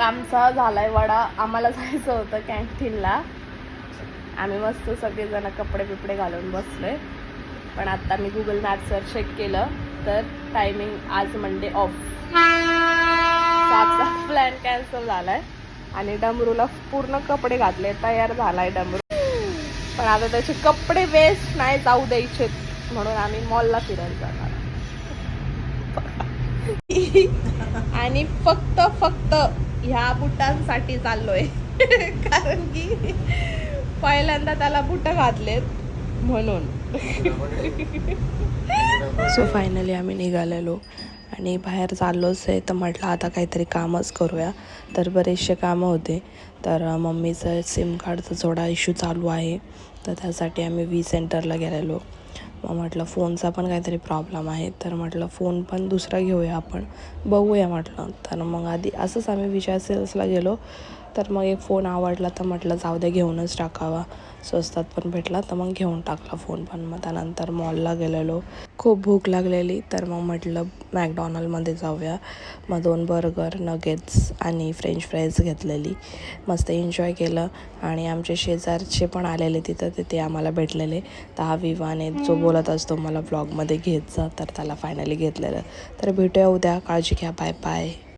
आमचा झालाय वडा. आम्हाला जायचं होतं कॅन्टीनला. आम्ही मस्त सगळेजण कपडे बिपडे घालून बसलोय. पण आता मी गुगल मॅपवर चेक केलं तर टायमिंग आज मंडे ऑफ आजचा प्लॅन कॅन्सल झालाय. आणि डमरूला पूर्ण कपडे घातले तयार झालाय डमरू. पण आता त्याचे कपडे वेस्ट नाही जाऊ द्यायचे म्हणून आम्ही मॉलला फिरायला जाणार आणि फक्त फक्त ह्या बुटांसाठी चाललोय. कारण की पहिल्यांदा त्याला बुट घातलेत म्हणून. सो फायनली आम्ही निघालेलो आणि बाहेर चाललोच आहे. तर म्हटलं आता काहीतरी कामच करूया. तर बरेचसे कामं होते. तर मम्मीचं सिम कार्डचा थोडा इश्यू चालू आहे. तर त्यासाठी आम्ही वी सेंटरला गेलेलो. मग म्हटलं फोनचा पण काहीतरी प्रॉब्लेम आहे. तर म्हटलं फोन पण दुसरा घेऊया आपण. बघूया म्हटलं. तर मग आधी असंच आम्ही विचार सेल्सला गेलो. तर मग एक फोन आवडला तर म्हटलं जाऊ दे घेऊनच टाकावा. स्वस्तात पण भेटला तर मग घेऊन टाकला फोन पण. मग त्यानंतर मॉलला गेलेलो. खूप भूक लागलेली तर मग म्हटलं मॅकडॉनल्डमध्ये जाऊया. मग दोन बर्गर नगेट्स आणि फ्रेंच फ्राईज घेतलेली. मस्त एन्जॉय केलं. आणि आमचे शेजारचे पण आलेले तिथं ते- आम्हाला भेटलेले. तर हा विवाने जो बोलत असतो मला ब्लॉगमध्ये घेत जा. तर त्याला फायनली घेतलेलं. तर भेटूया उद्या. काळजी घ्या. Bye bye